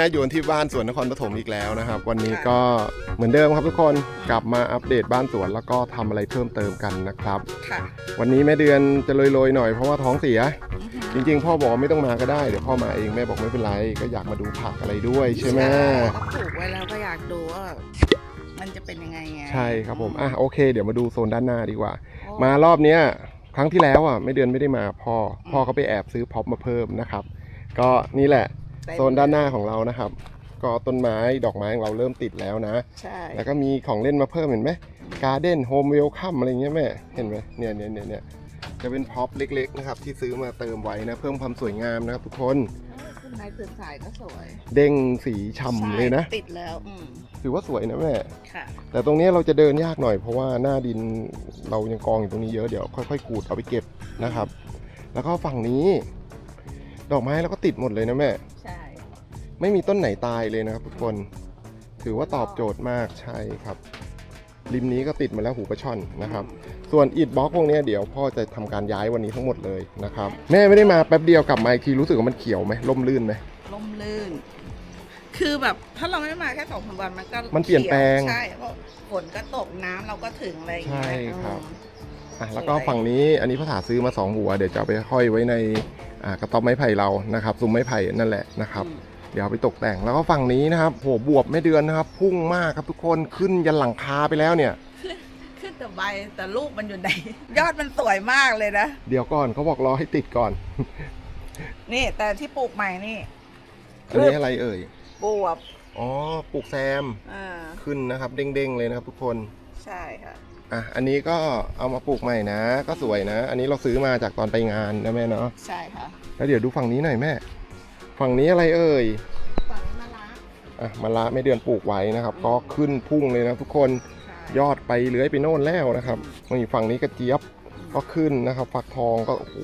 นะอยู่ที่บ้านสวนนครปฐมอีกแล้วนะครับ วันนี้ก็เหมือนเดิมครับทุกคนกลับมาอัปเดตบ้านสวนแล้วก็ทำอะไรเพิ่มเติมกันนะครับ ค่ะ วันนี้แม่เดือนจะโรยๆหน่อยเพราะว่าท้องเสีย จริงๆ พ่อบอกว่าไม่ต้องมาก็ได้เดี๋ยวพ่อมาเองแม่บอกไม่เป็นไรก็อยากมาดูผักอะไรด้วยใช่ไหม ก็ปลูกไว้แล้วก็อยากดูว่ามันจะเป็นยังไงไงใช่ครับผม อะโอเค เดี๋ยวมาดูโซนด้านหน้าดีกว่ามารอบเนี้ยครั้งที่แล้วอะไม่เดือนไม่ได้มาพ่อ พ่อเขาไปแอบซื้อพ็อปมาเพิ่มนะครับ ก็นี่แหละ โซนด้านหน้าของเรานะครับ ก็ต้นไม้ดอกไม้ของเราเริ่มติดแล้วนะ ใช่ แล้วก็มีของเล่นมาเพิ่มเห็นไหมการ์เด้นโฮมเวลคัมอะไรเงี้ยแม่เห็นไหมเนี่ยเนี่ยเนี่ยเนี่ยจะเป็นพ็อปเล็กๆนะครับที่ซื้อมาเติมไว้นะ เพิ่มความสวยงามนะครับทุกคนต้นไม้ตื่นสายก็สวย เด้งสีฉ่ำเลยนะใช่ติดแล้วอืมถือว่าสวยนะแม่ ค่ะ แต่ตรงนี้เราจะเดินยากหน่อยเพราะว่าหน้าดินเรายังกองอยู่ตรงนี้เยอะเดี๋ยวค่อยๆขูดเอาไปเก็บนะครับ แล้วก็ฝั่งนี้ ดอกไม้เราก็ติดหมดเลยนะแม่ ใช่ไม่มีต้นไหนตายเลยนะครับทุกคน ถือว่าตอบโจทย์มากใช่ครับ ริมนี้ก็ติดมาแล้วหูปลาช่อนนะครับ ส่วนอิฐบล็อกพวกเนี้ยเดี๋ยวพ่อจะทำการย้ายวันนี้ทั้งหมดเลยนะครับ แม่ไม่ได้มาแป๊บเดียวกลับมาอีกทีรู้สึกว่ามันเขียวไหมล่มลื่นไหมล่มลื่น คือแบบถ้าเราไม่มาแค่สองสามวันมันก็มันเปลี่ยนแปลงใช่เพราะฝนก็ตกน้ำเราก็ถึงอะไรอย่างเงี้ยใช่ครับ อืมอะแล้วก็ฝั่งนี้อันนี้พ่อถาซื้อมาสองหัว เดี๋ยวจะเอาไปห้อยไว้ในอ่ากระต๊อบไม้ไผ่เรานะครับซุ้มไม้ไผ่นั่นแหละนะครับอืมเดี๋ยวเอาไปตกแต่งแล้วก็ฝั่งนี้นะครับโหบวบไม่เดือนนะครับ พุ่งมากครับทุกคนขึ้นยันหลังคาไปแล้วเนี่ยขึ้นแต่ใบแต่ลูกมันอยู่ไหน ยอดมันสวยมากเลยนะ เดี๋ยวก่อนเขาบอกรอให้ติดก่อน นี่แต่ที่ปลูกใหม่นี่อันนี้อะไรเอ่ยบวบอ๋อปลูกแซมอ่าขึ้นนะครับ เด้งๆเลยนะครับทุกคน ใช่ค่ะ อะอันนี้ก็เอามาปลูกใหม่นะ ก็สวยนะ อันนี้เราซื้อมาจากตอนไปงานนะแม่เนาะใช่ค่ะ แล้วเดี๋ยวดูฝั่งนี้หน่อยแม่ ฝั่งนี้อะไรเอ่ยฝั่งมะละอะมะละไม่เดือนปลูกไว้นะครับ ก็ขึ้นพุ่งเลยนะทุกคนใช่ยอดไปเลื้อยไปโน่นแล้วนะครับนี่ฝั่งนี้กระเจี๊ยบก็ขึ้นนะครับฟักทองก็โอ้โห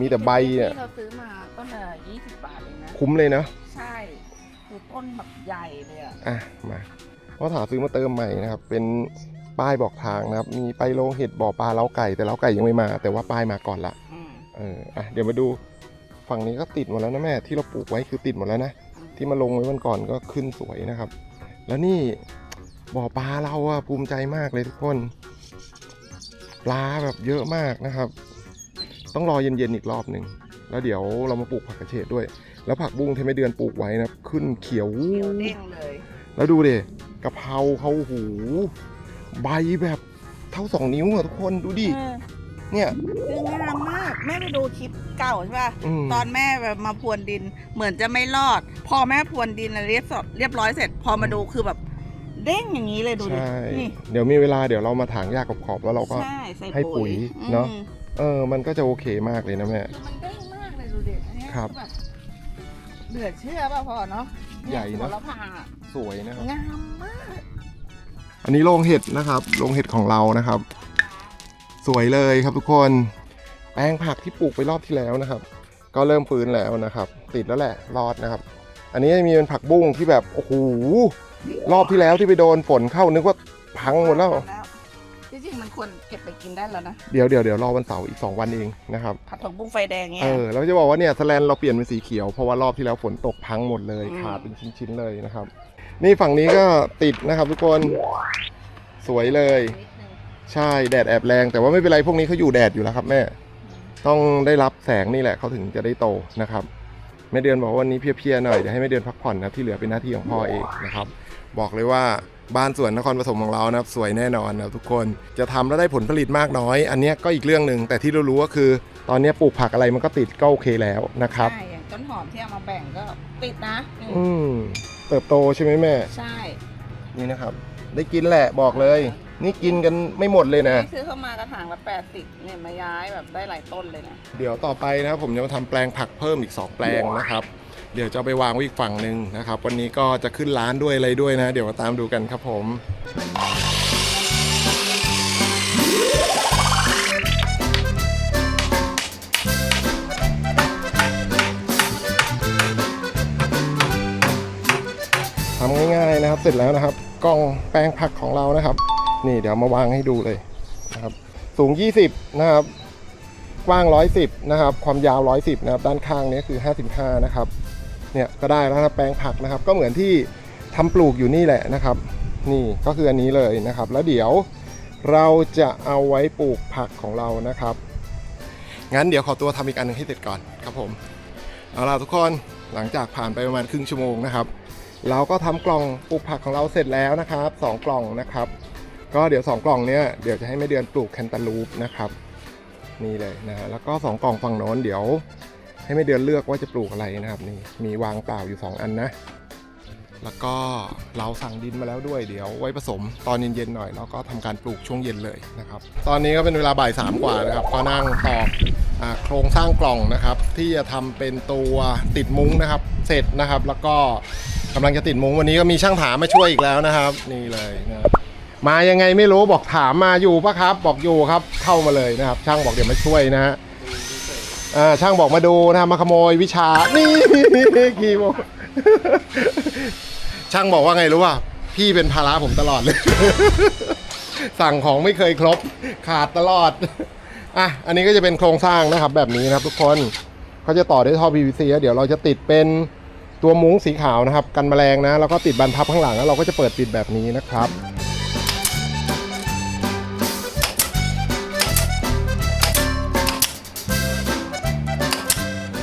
มีแต่ใบเนี่ยที่เราซื้อมาต้นละยี่สิบบาทเองนะคุ้มเลยนะใช่คือต้นแบบใหญ่เลยอะอะมาเพราะถาซื้อมาเติมใหม่นะครับ เป็น ป้ายบอกทางนะครับ มีไปโรงเห็ดบ่อปลาเล้าไก่แต่เล้าไก่ยังไม่มา แต่ว่าป้ายมาก่อนละอืมเอออะเดี๋ยวมาดูฝั่งนี้ก็ติดหมดแล้วนะแม่ที่เราปลูกไว้คือติดหมดแล้วนะที่มาลงไว้วันก่อนก็ขึ้นสวยนะครับ แล้วนี่บ่อปลาเราอะภูมิใจมากเลยทุกคน ปลาแบบเยอะมากนะครับ ต้องรอเย็นๆอีกรอบหนึ่งแล้วเดี๋ยวเรามาปลูกผักกระเฉดด้วย แล้วผักบุ้งที่ไม่เดือนปลูกไว้นะครับขึ้นเขียวเขียวเด้งเลย แล้วดูดิกะเพราเขาหู ใบแบบเท่าสองนิ้วอะทุกคนดูดิเออเนี่ย คืองามมากแม่ไปดูคลิปเก่าใช่ป่ะอืม ตอนแม่แบบมาพรวนดินเหมือนจะไม่รอด พอแม่พรวนดินเรียบสดเรียบร้อยเสร็จ พอมาดูคือแบบเด้งอย่างนี้เลยดูดิใช่ นี่เดี๋ยวมีเวลาเดี๋ยวเรามาถางหญ้าขอบๆแล้วเราก็ ใช่ใส่ให้ปุ๋ยเนอะ อืมเออ มันก็จะโอเคมากเลยนะแม่ คือมันเด้งมากเลยดูดิอันเนี้ยครับอแบบเหลือเชื่อป่ะพ่อเนาะใหญ่เนอะ หัวละพาอะสวยนะครับ งามมาก อันนี้โรงเห็ดนะครับโรงเห็ดของเรานะครับ สวยเลยครับทุกคน แปลงผักที่ปลูกไปรอบที่แล้วนะครับ ก็เริ่มฟื้นแล้วนะครับ ติดแล้วแหละรอดนะครับ อันนี้มีเป็นผักบุ้งที่แบบโอ้โหรอบที่แล้วที่ไปโดนฝนเข้านึกว่าพังหมดแล้ว จริงๆมันควรเก็บไปกินได้แล้วนะ เดี๋ยวเดี๋ยวเดี๋ยวรอวันเสาร์อีก 2 วันเองนะครับ ผัดผักบุ้งไฟแดงเงี้ยเออเราจะบอกว่าเนี่ยสแลนเราเปลี่ยนเป็นสีเขียวเพราะว่ารอบที่แล้วฝนตกพังหมดเลยอืมขาดเป็นชิ้นๆเลยนะครับ นี่ฝั่งนี้ก็ติดนะครับทุกคนสวยเลยนิดนึงใช่แดดแอบแรง แต่ว่าไม่เป็นไรพวกนี้เขาอยู่แดดอยู่แล้วครับแม่ ต้องได้รับแสงนี่แหละเขาถึงจะได้โตนะครับแม่เดือนบอกว่าวันนี้เพลียๆหน่อยเดี๋ยวให้แม่เดือนพักผ่อนนะครับที่เหลือเป็นหน้าที่ของพ่อเองนะครับ บอกเลยว่าบ้านสวนนครปฐมของเรานะครับสวยแน่นอนนะครับทุกคนจะทำแล้วได้ผลผลิตมากน้อย อันเนี้ยก็อีกเรื่องหนึ่งแต่ที่เรารู้ก็คือ ตอนเนี้ยปลูกผักอะไรมันก็ติดก็โอเคแล้วนะครับ ใช่อย่างต้นหอมที่เอามาแบ่งก็ติดนะนี่อืม เติบโตใช่ไหมแม่ ใช่นี่นะครับ ได้กินแหละบอกเลย นี่กินกันไม่หมดเลยนะที่ซื้อเข้ามากระถางละแปดสิบเนี่ยมาย้ายแบบได้หลายต้นเลยนะ เดี๋ยวต่อไปนะครับผมจะมาทำแปลงผักเพิ่มอีก 2 แปลงนะครับ เดี๋ยวจะเอาไปวางไว้อีกฝั่งหนึ่งนะครับ วันนี้ก็จะขึ้นร้านด้วยอะไรด้วยนะ เดี๋ยวมาตามดูกันครับผม นะครับเสร็จแล้วนะครับ กล่องแปลงผักของเรานะครับ นี่เดี๋ยวมาวางให้ดูเลยนะครับ สูง 20 นะครับ กว้าง 110 นะครับ ความยาว 110 นะครับ ด้านข้างนี้คือ 55 นะครับ เนี่ยก็ได้แล้วนะแปลงผักนะครับ ก็เหมือนที่ทำปลูกอยู่นี่แหละนะครับ นี่ก็คืออันนี้เลยนะครับ แล้วเดี๋ยวเราจะเอาไว้ปลูกผักของเรานะครับ งั้นเดี๋ยวขอตัวทำอีกอันหนึงให้เสร็จก่อนครับผม เอาล่ะทุกคนหลังจากผ่านไปประมาณครึ่งชั่วโมงนะครับ เราก็ทำกล่องปลูกผักของเราเสร็จแล้วนะครับสองกล่องนะครับ ก็เดี๋ยวสองกล่องเนี้ยเดี๋ยวจะให้แม่เดือนปลูกแคนตาลูปนะครับนี่เลยนะฮะแล้วก็สองกล่องฝั่งโน้นเดี๋ยว ให้แม่เดือนเลือกว่าจะปลูกอะไรนะครับนี่มีวางเปล่าอยู่สองอันนะ แล้วก็เราสั่งดินมาแล้วด้วยเดี๋ยวไว้ผสมตอนเย็นๆหน่อยแล้วก็ทำการปลูกช่วงเย็นเลยนะครับ ตอนนี้ก็เป็นเวลาบ่ายสามกว่านะครับก็นั่งตอกโครงสร้างกล่องนะครับ ที่จะทำเป็นตัวติดมุ้งนะครับ เสร็จนะครับ แล้วก็กำลังจะติดมุ้งวันนี้ก็มีช่างถามมาช่วยอีกแล้วนะครับ นี่เลยนะมายังไงไม่รู้บอกถามมาอยู่ปะครับ บอกอยู่ครับเข้ามาเลยนะครับ ช่างบอกเดี๋ยวมาช่วยนะฮะช่างบอกมาดูนะมาขโมยวิชานี่กี่โมง ช่างบอกว่าไงรู้ป่ะพี่เป็นภาระผมตลอดเลย สั่งของไม่เคยครบ ขาดตลอด อะ อันนี้ก็จะเป็นโครงสร้างนะครับ แบบนี้นะครับ ทุกคนเขาจะต่อด้วยท่อ PVC แล้วเดี๋ยวเราจะติดเป็นตัวมุ้งสีขาวนะครับ กันแมลงนะ แล้วก็ติดบานพับข้างหลังแล้วเราก็จะเปิดปิดแบบนี้นะครับ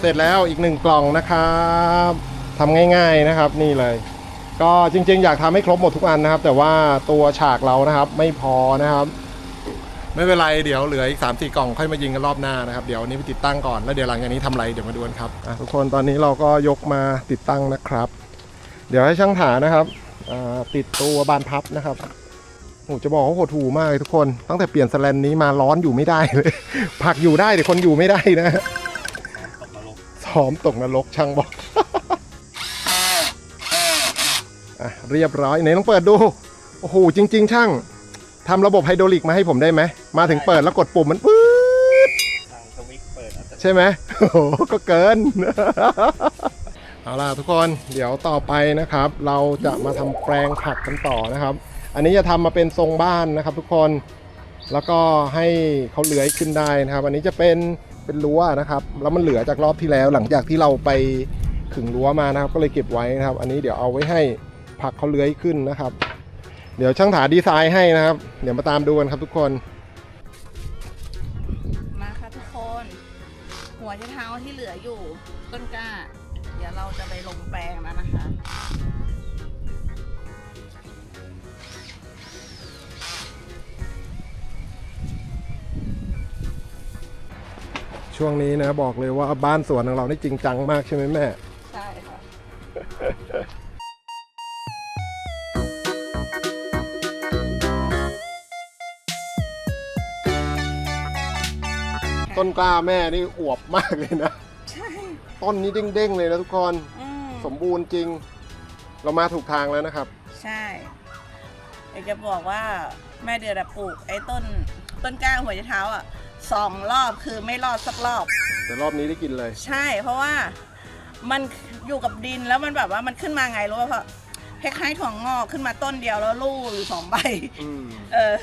เสร็จแล้วอีกหนึ่งกล่องนะครับ ทำง่าย ๆนะครับนี่เลย ก็จริง ๆ อยากทำให้ครบหมดทุกอันนะครับ แต่ว่าตัวฉากเรานะครับ ไม่พอนะครับ ไม่เป็นไรเดี๋ยวเหลืออีก3ามสี่กล่องค่อยมายิงกันรอบหน้านะครับเดี๋ยวอันนี้ไปติดตั้งก่อนแล้วเดี๋ยวหลังจากนี้ทำอะไรเดี๋ยวมาดูกันครับอะทุกคนตอนนี้เราก็ยกมาติดตั้งนะครับ เดี๋ยวให้ช่างถานะครับอ่าติดตัวบานพับนะครับโอ้จะบอกว่าโหดหูมากเลยทุกคน ตั้งแต่เปลี่ยนสแลนนี้มาร้อนอยู่ไม่ได้เลย ผักอยู่ได้แต่คนอยู่ไม่ได้นะ ซ้อมตกนรกช่างบอก อะเรียบร้อยไหนลองเปิดดู โอ้โหจริง ๆ ช่างทำระบบไฮดรอลิกมาให้ผมได้ไหม มาถึงเปิดแล้วกดปุ่มมันปื๊ดทางสวิตช์เปิดอัตโนมัติใช่ไหมโอ้โหก็เกิน เอาล่ะทุกคนเดี๋ยวต่อไปนะครับ เราจะมาทำแปลงผักกันต่อนะครับ อันนี้จะทำมาเป็นทรงบ้านนะครับ ทุกคนแล้วก็ให้เขาเลื้อยขึ้นได้นะครับ อันนี้จะเป็นเป็นรั้วนะครับ แล้วมันเหลือจากรอบที่แล้ว หลังจากที่เราไปขึงรั้วมานะครับ ก็เลยเก็บไว้นะครับ อันนี้เดี๋ยวเอาไว้ให้ ผักเขาเลื้อยขึ้นนะครับ เดี๋ยวช่างถาดีไซน์ให้นะครับ เดี๋ยวมาตามดูกันครับทุกคน มาค่ะทุกคน หัวที่เท้าที่เหลืออยู่ต้นกล้า เดี๋ยวเราจะไปลงแปลงแล้วนะคะช่วงนี้นะบอกเลยว่าบ้านสวนของเรานี่จริงจังมากใช่ไหมแม่ ต้นกล้าแม่นี่อวบมากเลยนะ ใช่ต้นนี้เด้งๆเลยนะทุกคน อืมสมบูรณ์จริง เรามาถูกทางแล้วนะครับ ใช่อยากจะบอกว่าแม่เดือนอะปลูก ไอ้ต้นต้นกล้าหัวใจเท้าอะสองรอบคือไม่รอดสักรอบ แต่รอบนี้ได้กินเลย ใช่ เพราะว่ามันอยู่กับดินแล้วมันแบบว่ามันขึ้นมาไงรู้ป่ะเพราะคล้ายๆถั่วงอกขึ้นมาต้นเดียวแล้วลูกอยู่สองใบ อืม เออ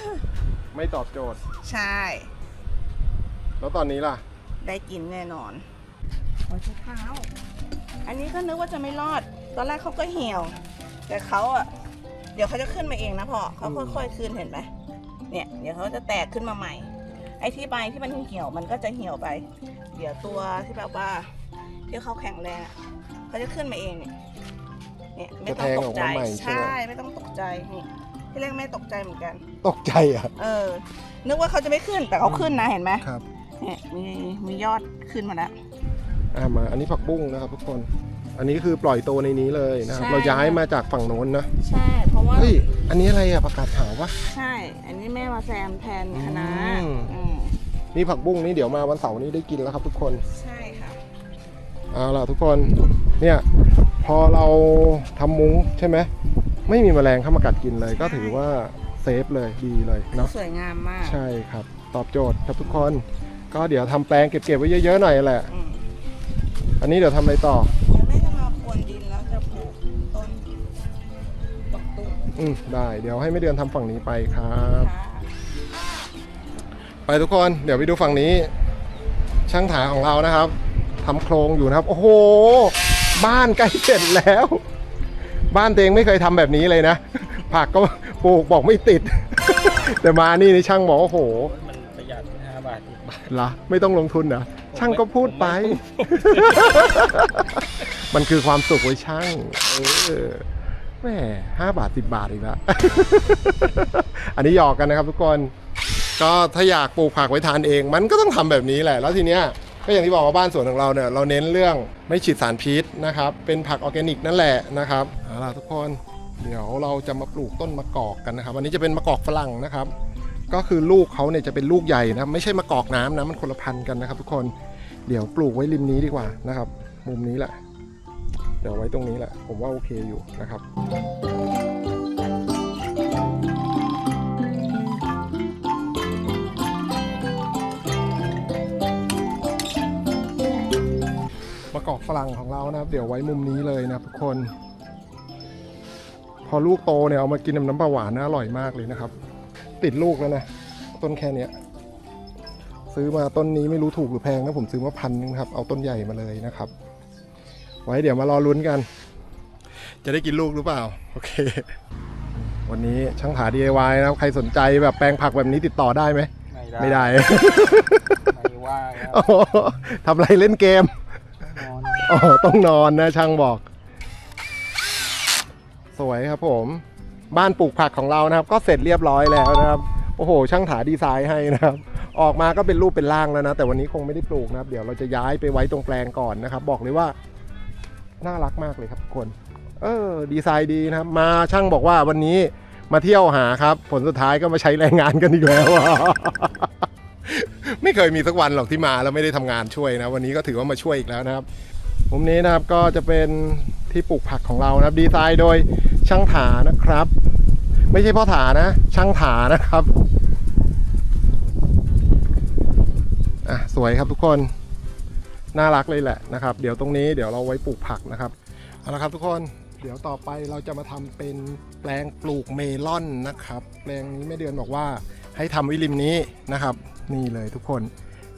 ไม่ตอบโจทย์ ใช่ แล้วตอนนี้ล่ะ ได้กินแน่นอนหัวใจเท้า อันนี้ก็นึกว่าจะไม่รอด ตอนแรกเขาก็เหี่ยว แต่เขาอะ เดี๋ยวเขาจะขึ้นมาเองนะพ่อเขาอืมค่อยๆขึ้นเห็นไหมเนี่ย เดี๋ยวเขาจะแตกขึ้นมาใหม่ ไอ้ที่ใบที่มันเหี่ยวมันก็จะเหี่ยวไป เดี๋ยวตัวที่แบบว่าที่เขาแข็งแรงอะเขาจะขึ้นมาเองเนี่ยเนี่ยไม่ต้องตกใจ จะแทงออกมาใหม่ใช่ไหม ใช่ ไม่ต้องตกใจนี่ที่แรกแม่ตกใจเหมือนกัน ตกใจอะ เออ นึกว่าเขาจะไม่ขึ้นแต่เขาขึ้นนะเห็นไหมครับ เนี่ยมีมียอดขึ้นมาแล้ว อ่ามา อันนี้ผักบุ้งนะครับทุกคน อันนี้คือปล่อยตัวในนี้เลยนะครับ ใช่ เราย้ายมาจากฝั่งโน้นนะ ใช่ เพราะว่า เฮ้ย อันนี้อะไรอะผักกาดขาววะ ใช่ อันนี้แม่มาแซมแทนคณะอืม อืมนี่ผักบุ้งนี่เดี๋ยวมาวันเสาร์นี้ได้กินแล้วครับทุกคน ใช่ค่ะ เอาล่ะทุกคน เนี่ย พอเราทำมุ้งใช่ไหม ไม่มีแมลงเข้ามากัดกินเลย ก็ถือว่าเซฟเลยดีเลยเนาะ สวยงามมาก ใช่ครับ ตอบโจทย์ครับทุกคน ก็เดี๋ยวทำแปลงเก็บๆไว้เยอะๆหน่อยแหละ อืมอันนี้เดี๋ยวทำอะไรต่อ เดี๋ยวแม่จะมาพรวนดินแล้วจะปลูกต้นปักตุ้งอืมได้ เดี๋ยวให้ไม่เดือนทำฝั่งนี้ไปครับ ค่ะ ไปทุกคนเดี๋ยวไปดูฝั่งนี้ ช่างถาของเรานะครับทำโครงอยู่นะครับ โอ้โห บ้านใกล้เสร็จแล้ว บ้านตัวเองไม่เคยทำแบบนี้เลยนะ ผักก็ปลูกบอกไม่ติด แต่มานี่นี่ช่างบอกว่าโอ้โห เหรอไม่ต้องลงทุนเหรอช่างก็พูดไป มันคือความสุขไว้ยช่างเออแหม่ห้าบาทสิบบาทอีกแล้ว อันนี้หยอกกันนะครับทุกคน ก็ถ้าอยากปลูกผักไว้ทานเอง มันก็ต้องทำแบบนี้แหละ แล้วทีเนี้ยก็อย่างที่บอกว่าบ้านสวนของเราเนี่ยเราเน้นเรื่องไม่ฉีดสารพิษนะครับ เป็นผักออร์แกนิกนั่นแหละนะครับเอาล่ะทุกคน เดี๋ยวเราจะมาปลูกต้นมะกอกกันนะครับ วันนี้จะเป็นมะกอกฝรั่งนะครับ ก็คือลูกเขาเนี่ยจะเป็นลูกใหญ่นะไม่ใช่มะกอกน้ำนะมันคนละพันธุ์กันนะครับ ทุกคนเดี๋ยวปลูกไว้ริมนี้ดีกว่านะครับ มุมนี้แหละ เดี๋ยวไว้ตรงนี้แหละ ผมว่าโอเคอยู่นะครับมะกอกฝรั่งของเรานะครับ เดี๋ยวไว้มุมนี้เลยนะทุกคน พอลูกโตเนี่ยเอามากินน้ำปลาหวานนะอร่อยมากเลยนะครับ ติดลูกแล้วนะ ต้นแค่เนี้ย ซื้อมาต้นนี้ไม่รู้ถูกหรือแพงนะผมซื้อมาพันนึงครับ เอาต้นใหญ่มาเลยนะครับ ไว้เดี๋ยวมารอลุ้นกัน จะได้กินลูกหรือเปล่า โอเค วันนี้ช่างถา DIY นะครับใครสนใจแบบแปลงผักแบบนี้ติดต่อได้ไหม ไม่ได้ ไม่ได้ไม่ว่างครับโอ้โหทำอะไรเล่นเกม นอนอ๋อ ต้องนอนนะช่างบอก สวยครับผม บ้านปลูกผักของเรานะครับ ก็เสร็จเรียบร้อยแล้วนะครับ โอ้โห ช่างถาดีไซน์ให้นะครับ ออกมาก็เป็นรูปเป็นร่างแล้วนะ แต่วันนี้คงไม่ได้ปลูกนะครับ เดี๋ยวเราจะย้ายไปไว้ตรงแปลงก่อนนะครับ บอกเลยว่า น่ารักมากเลยครับทุกคน เออ ดีไซน์ดีนะครับ มาช่างบอกว่าวันนี้มาเที่ยวหาครับ ผลสุดท้ายก็มาใช้แรงงานกันอีกแล้ว ไม่เคยมีสักวันหรอกที่มาแล้วไม่ได้ทำงานช่วยนะ วันนี้ก็ถือว่ามาช่วยอีกแล้วนะครับมุมนี้นะครับก็จะเป็น ที่ปลูกผักของเรานะครับ ดีไซน์โดยช่างถานะครับ ไม่ใช่พ่อถานะ ช่างถานะครับอะสวยครับทุกคนน่ารักเลยแหละนะครับ เดี๋ยวตรงนี้เดี๋ยวเราไว้ปลูกผักนะครับเอาละครับทุกคนเดี๋ยวต่อไปเราจะมาทำเป็นแปลงปลูกเมลอนนะครับ แปลงนี้แม่เดือนบอกว่าให้ทำไวิริมนี้นะครับ นี่เลยทุกคน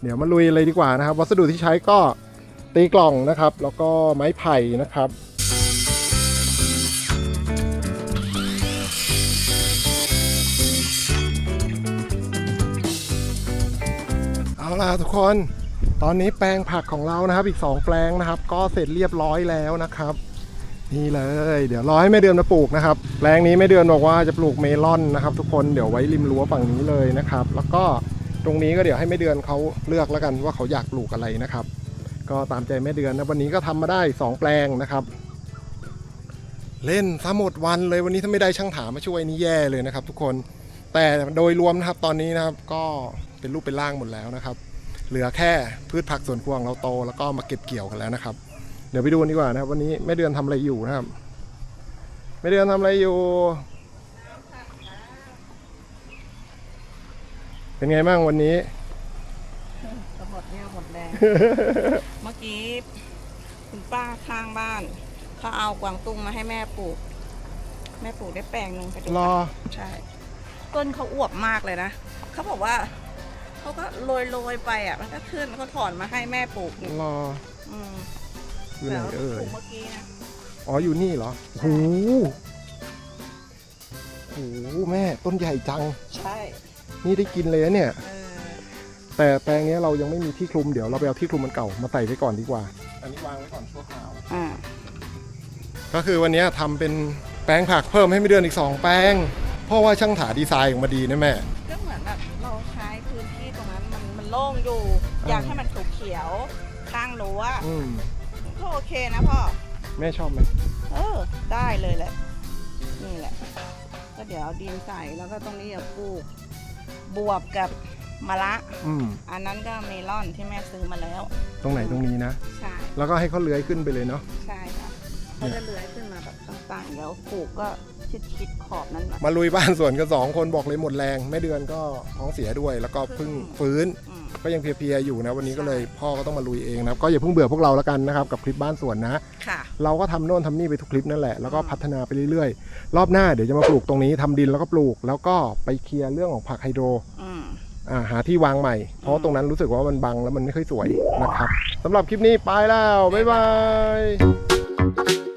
เดี๋ยวมาลุยเลยดีกว่านะครับ วัสดุที่ใช้ก็ตีกล่องนะครับ แล้วก็ไม้ไผ่นะครับ ล่ะทุกคน ตอนนี้แปลงผักของเรานะครับ อีก 2 แปลงนะครับ ก็เสร็จเรียบร้อยแล้วนะครับ นี่เลย เดี๋ยวรอให้แม่เดือนมาปลูกนะครับ แปลงนี้แม่เดือนบอกว่าจะปลูกเมลอนนะครับ ทุกคนเดี๋ยวไว้ริมรั้วฝั่งนี้เลยนะครับ แล้วก็ตรงนี้ก็เดี๋ยวให้แม่เดือนเขาเลือกแล้วกันว่าเขาอยากปลูกอะไรนะครับ ก็ตามใจแม่เดือนนะวันนี้ก็ทำมาได้ 2 แปลงนะครับ เล่นซะหมดวันเลยวันนี้ถ้าไม่ได้ช่างถามมาช่วยนี่แย่เลยนะครับ ทุกคนแต่โดยรวมนะครับตอนนี้นะครับก็เป็นรูปเป็นร่างหมดแล้วนะครับ เหลือแค่พืชผักสวนครัวของเราโตแล้วก็มาเก็บเกี่ยวกันแล้วนะครับ เดี๋ยวไปดูกันดีกว่านะครับ วันนี้แม่เดือนทำอะไรอยู่นะครับแม่เดือนทำอะไรอยู่ เป็นไงบ้างวันนี้จะหมดเนี่ยหมดแรงเมื่อกี้คุณป้าข้างบ้านเขาเอากวางตุ้งมาให้แม่ปลูก แม่ปลูกได้แปลงหนึงไปดูรอใช่ ต้นเขาอวบมากเลยนะเขาบอกว่า เขาก็โรยโรยๆไปอะมันก็ขึ้นเขาถอนมาให้แม่ปลูกนี่รออืมอยู่ไหนเอ่ปยลูกเมื่อกี้นะอ๋ออยู่นี่เหรอโหโหแม่ต้นใหญ่จัง ใช่นี่ได้กินเลยนะเนี่ย เออแต่แปลงนี้เรายังไม่มีที่คลุมเดี๋ยวเราไปเอาที่คลุมมันเก่ามาใส่ไว้ก่อนดีกว่า อันนี้วางไว้ก่อนชั่วคราว อ่าก็คือวันนี้ทำเป็นแปลงผักเพิ่มให้ไม่เดือนอีก 2 แปลง เพราะว่าช่างถาดีไซน์ออกมาดีนะแม่ ก็เหมือนแบบเราใช้ พื้นที่ตรงนั้นมันมันโล่งอยู่อ่าอยากให้มันเขียวๆข้างรั้วอืมก็โอเคนะพ่อ แม่ชอบไหมเออ ได้เลยแหละ นี่แหละ ก็เดี๋ยวเอาดินใส่แล้วก็ตรงนี้จะปลูก บวบกับมะระอืมอันนั้นก็เมลอนที่แม่ซื้อมาแล้ว ตรงไหนตรงนี้นะ ใช่ แล้วก็ให้เขาเลื้อยขึ้นไปเลยเนาะ ใช่ค่ะเขาจะเลื้อยขึ้นมาแบบ ต่างๆแล้วปลูกก็ชิดๆขอบนั้นแบบมาลุยบ้านสวนกันสองคนบอกเลยหมดแรงแม่เดือนก็ท้องเสียด้วย แล้วก็เพิ่งฟื้น อืม ก็ยังเพลียๆอยู่นะ วันนี้ก็เลยพ่อก็ต้องมาลุยเองนะครับก็อย่าเพิ่งเบื่อพวกเราแล้วกันนะครับ กับคลิปบ้านสวนนะ ค่ะ เราก็ทำโน่นทำนี่ไปทุกคลิปนั่นแหละ แล้วก็พัฒนาไปเรื่อยๆ รอบหน้าเดี๋ยวจะมาปลูกตรงนี้ทำดินแล้วก็ปลูก แล้วก็ไปเคลียร์เรื่องของผักไฮโดรอืม อ่าหาที่วางใหม่ เพราะตรงนั้นรู้สึกว่ามันบังแล้วมันไม่ค่อยสวยนะครับสำหรับคลิปนี้ไปแล้ว บ๊ายบายบ